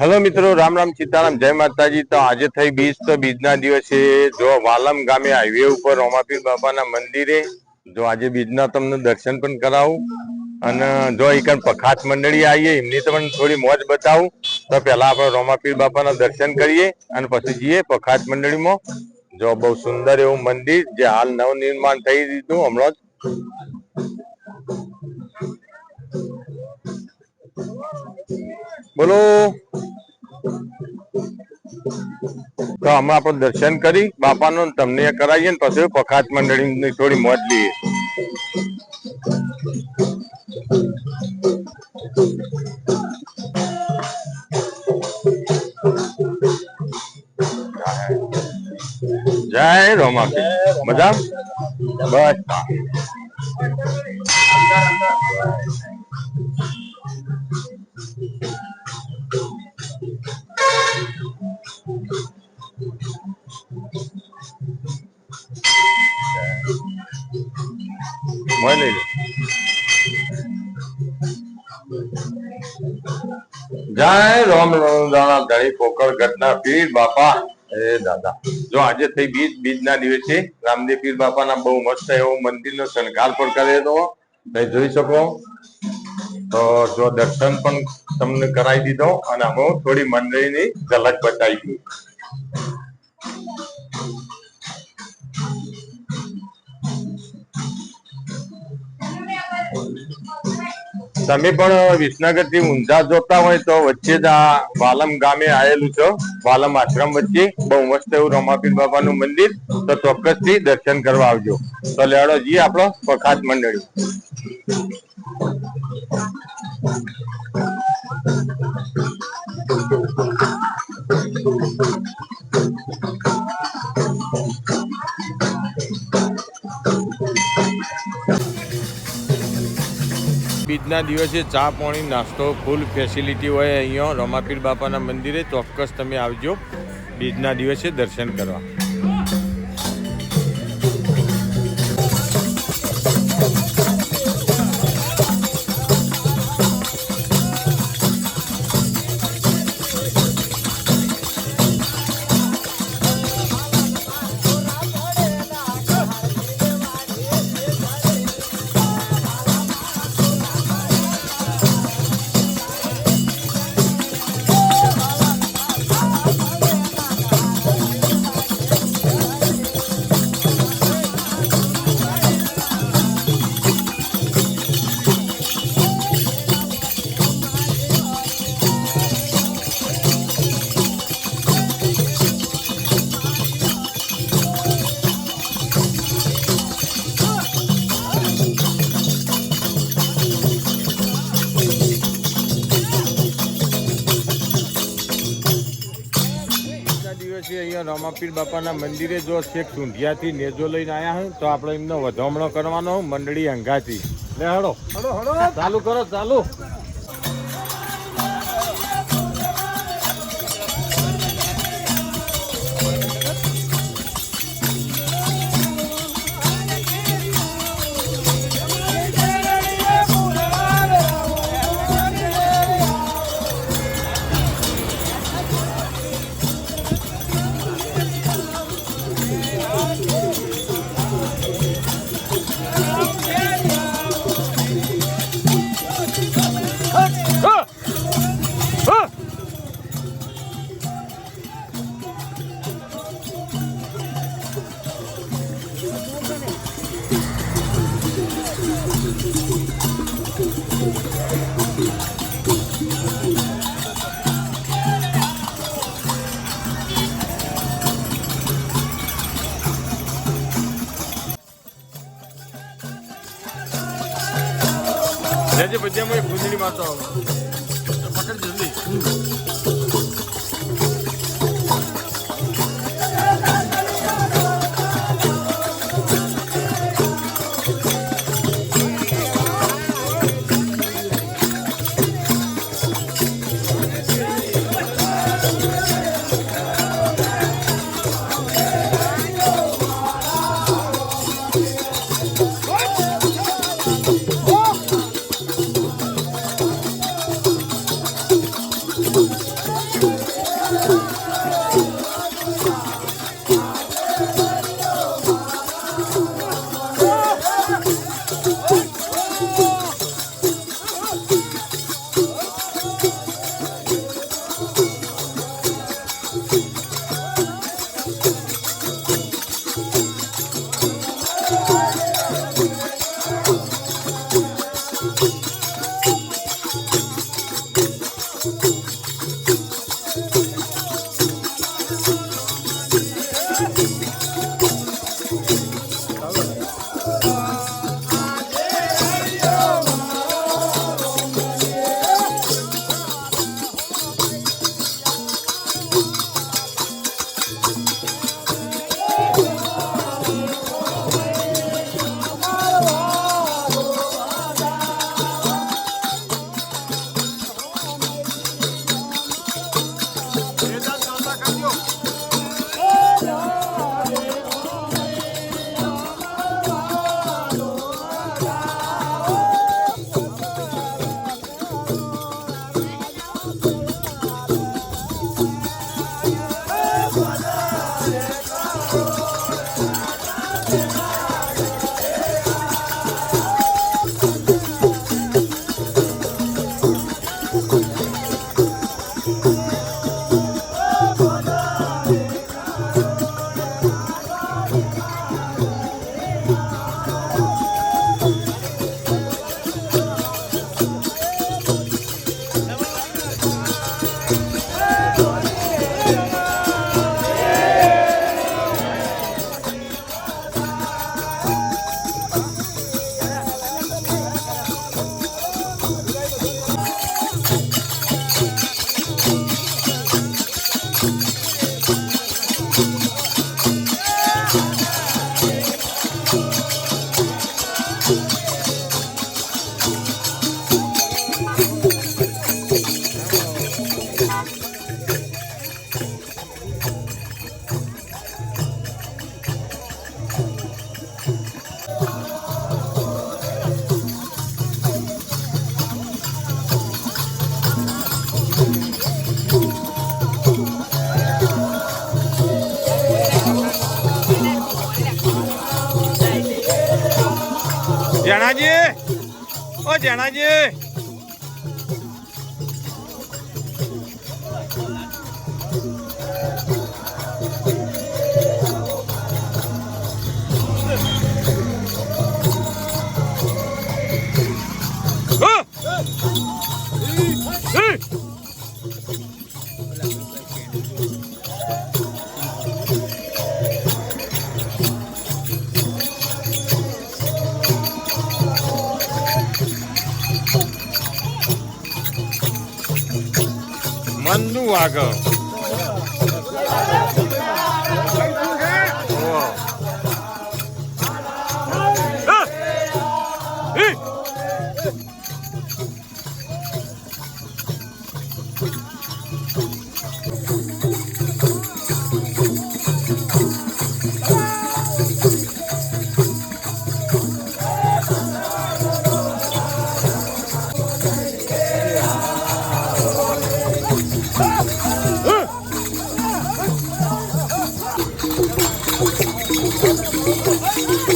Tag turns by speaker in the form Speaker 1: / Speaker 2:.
Speaker 1: Hello મિત્રો, રામ રામ સીતારામ, જય માતાજી. તો આજે થઈ બીજ તો બીજના દિવસે. જો વાલમ ગામે હાઈવે ઉપર રોમાપીર બાપાના મંદિરે, જો આજે બીજના તમને દર્શન પણ કરાવું. અને જો એક પખાત મંડળી આવીએ, એમની તમને થોડી મોજ બતાવું. તો પહેલા આપણે રોમાપીર બાપાના દર્શન કરીએ અને પછી જઈએ પખાત મંડળીમાં. જો બહુ સુંદર એવું મંદિર, જે હાલ નવનિર્માણ થઈ દીધું હમણાં જ. બોલો. તો હમણાં આપણે દર્શન કરી, બાપાનું તમને કરાવીએ ને પછી પખાત મંડળીની થોડી મોજ લઈએ. જય રોમા મજા બસ. મોય લઈ જય રોમ ઘટના પીર બાપા એ દાદા, જો આજે થઈ બીજ બીજ ના દિવસે રામદેવ પીર બાપાના બહુ મસ્ત એવો મંદિરનો શણગાર પણ કરેલો તમે જોઈ શકો. તો જો દર્શન પણ તમને કરાવી દીધો અને હું થોડી મંડળીની ઝલક બતાવી દીધી તમે પણ વિસનગરથી ઊંઝા જોતા હોય તો વચ્ચે જ આ વાલમ ગામે આવેલું છે. વાલમ આશ્રમ વચ્ચે. બહુ મસ્ત એવું રમાપીર બાબાનું મંદિર. તો ચોક્કસથી દર્શન કરવા આવજો. તો લેડો જી આપણો પ્રખાત મંડળી. બીજના દિવસે ચા પાણી, નાસ્તો, ફૂલ ફેસિલિટી હોય અહીંયા રમાપીર બાપાના મંદિરે ચોક્કસ તમે આવજો. બીજના દિવસે દર્શન કરવા. રમાપીર બાપાના મંદિરે જો શેખ સુંઢિયાથી નેજો લઈને આવ્યા હોય તો આપણે એમનો વધામણો કરવાનો મંડળી અંગાથી. લે હડો ચાલુ કરો ચાલુ. જજે બજામાં ફૂંદડી માતો પકડ જણાજી ઓ જણાજી હા! One new. Thank you.